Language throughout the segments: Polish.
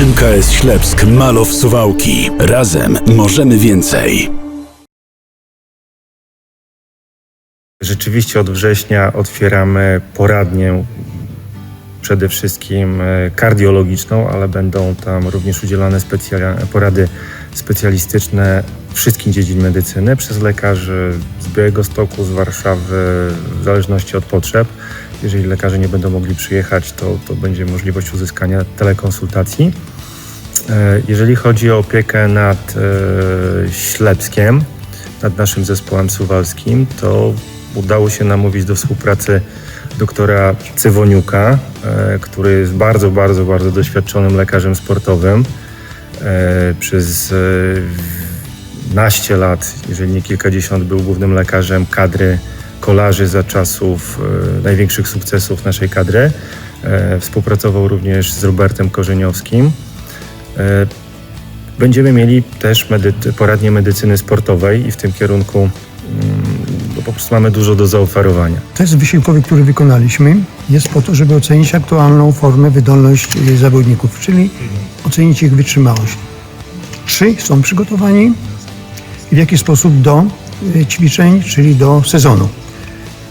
MKS Ślepsk Malow Suwałki. Razem możemy więcej. Rzeczywiście od września otwieramy poradnię, przede wszystkim e, kardiologiczną, ale będą tam również udzielane specja- porady specjalistyczne wszystkich dziedzin medycyny przez lekarzy z Białegostoku, z Warszawy, w zależności od potrzeb. Jeżeli lekarze nie będą mogli przyjechać, to, to będzie możliwość uzyskania telekonsultacji. E, Jeżeli chodzi o opiekę nad e, Ślepskiem, nad naszym zespołem suwalskim, to udało się namówić do współpracy doktora Cywoniuka, e, który jest bardzo, bardzo, bardzo doświadczonym lekarzem sportowym. Przez naście lat, jeżeli nie kilkadziesiąt, był głównym lekarzem kadry kolarzy za czasów e, największych sukcesów naszej kadry. E, Współpracował również z Robertem Korzeniowskim. E, Będziemy mieli też medy- medycyny sportowej i w tym kierunku mm, po prostu mamy dużo do zaoferowania. Test wysiłkowy, który wykonaliśmy, jest po to, żeby ocenić aktualną formę, wydolność zawodników, czyli ocenić ich wytrzymałość. Czy są przygotowani i w jaki sposób do ćwiczeń, czyli do sezonu.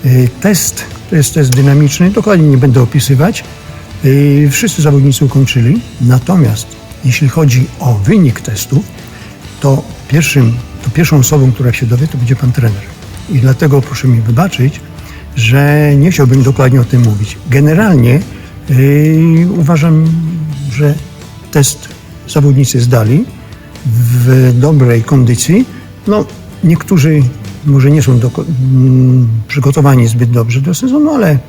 Y, Test to jest test dynamiczny, dokładnie nie będę opisywać. Y, Wszyscy zawodnicy ukończyli, natomiast jeśli chodzi o wynik testu, to, pierwszym, to pierwszą osobą, która się dowie, to będzie pan trener. I dlatego proszę mi wybaczyć, że nie chciałbym dokładnie o tym mówić. Generalnie yy, uważam, że test zawodnicy zdali w dobrej kondycji. No, niektórzy może nie są doko- mm, przygotowani zbyt dobrze do sezonu, ale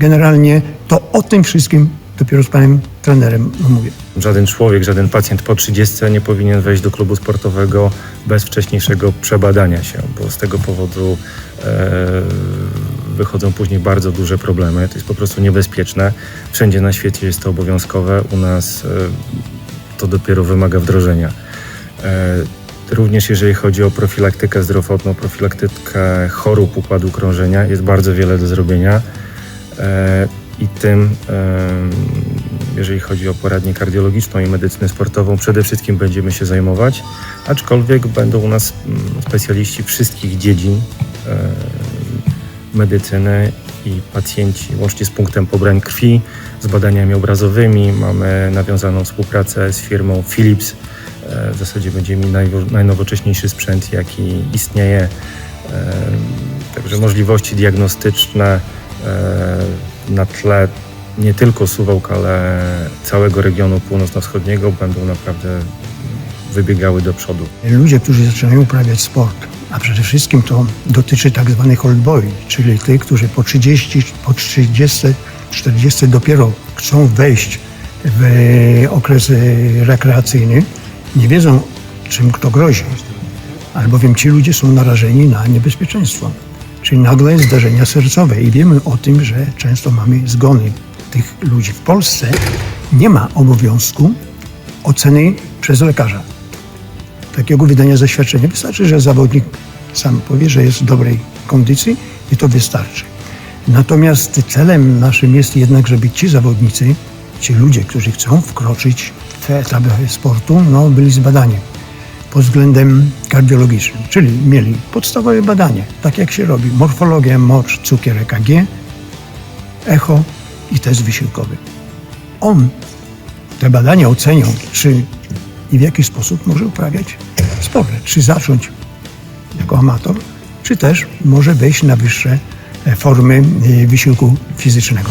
generalnie to o tym wszystkim dopiero z panem trenerem mówię. Żaden człowiek, żaden pacjent po 30 nie powinien wejść do klubu sportowego bez wcześniejszego przebadania się, bo z tego powodu e, wychodzą później bardzo duże problemy. To jest po prostu niebezpieczne. Wszędzie na świecie jest to obowiązkowe, u nas e, to dopiero wymaga wdrożenia. E, Również jeżeli chodzi o profilaktykę zdrowotną, profilaktykę chorób układu krążenia, jest bardzo wiele do zrobienia. E, I tym, jeżeli chodzi o poradnię kardiologiczną i medycynę sportową, przede wszystkim będziemy się zajmować, aczkolwiek będą u nas mm, specjaliści wszystkich dziedzin e, medycyny i pacjenci, łącznie z punktem pobrań krwi, z badaniami obrazowymi. Mamy nawiązaną współpracę z firmą Philips. W zasadzie będziemy mieli najnowocześniejszy sprzęt, jaki istnieje. E, Także możliwości diagnostyczne e, na tle nie tylko Suwałk, ale całego regionu północno-wschodniego będą naprawdę wybiegały do przodu. Ludzie, którzy zaczynają uprawiać sport, a przede wszystkim to dotyczy tak zwanych old boy, czyli tych, którzy po 30, po 30, 40 dopiero chcą wejść w okres e, rekreacyjny, nie wiedzą, czym kto grozi. Albowiem ci ludzie są narażeni na niebezpieczeństwo, czyli nagłe zdarzenia sercowe i wiemy o tym, że często mamy zgony tych ludzi. W Polsce nie ma obowiązku oceny przez lekarza takiego wydania zaświadczenia. Wystarczy, że zawodnik sam powie, że jest w dobrej kondycji i to wystarczy. Natomiast celem naszym jest jednak, żeby ci zawodnicy, ci ludzie, którzy chcą wkroczyć te etapy sportu, no, byli zbadani pod względem kardiologicznym, czyli mieli podstawowe badanie, tak jak się robi, morfologia, mocz, cukier EKG, echo i test wysiłkowy. On te badania ocenią, czy i w jaki sposób może uprawiać sport. Czy zacząć jako amator, czy też może wejść na wyższe formy e, wysiłku fizycznego.